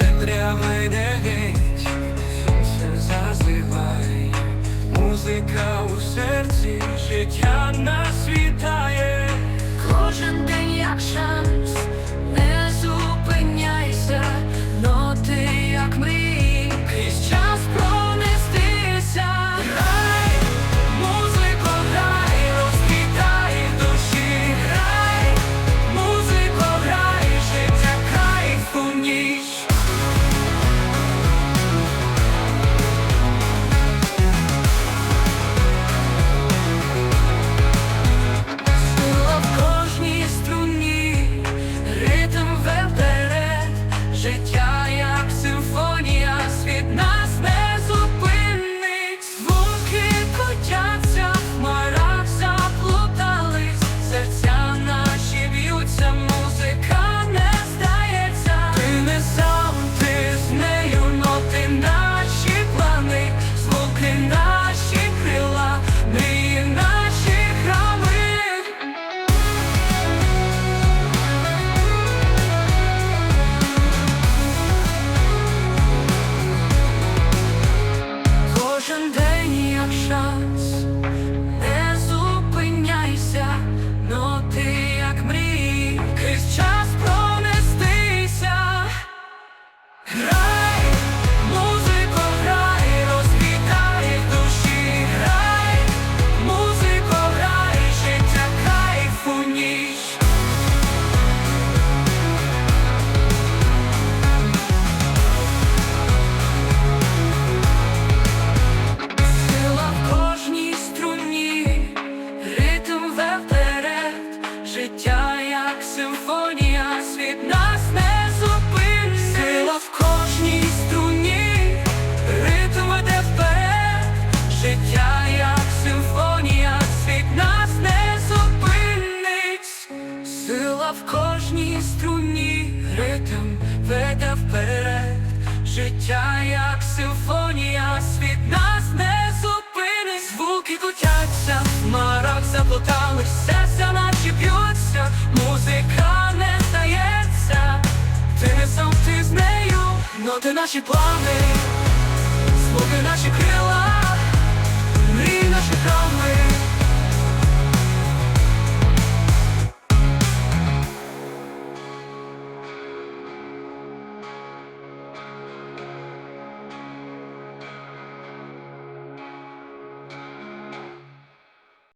темрява йде геть, сонце зазивай, музика у серці, життя на Життя, як симфонія, світ нас не зупинить, звуки кучаться, в марах заплутали, серця наче б'ються, музика не стається, ти не сам ти з нею, но ти наші плани, звуки наші крила.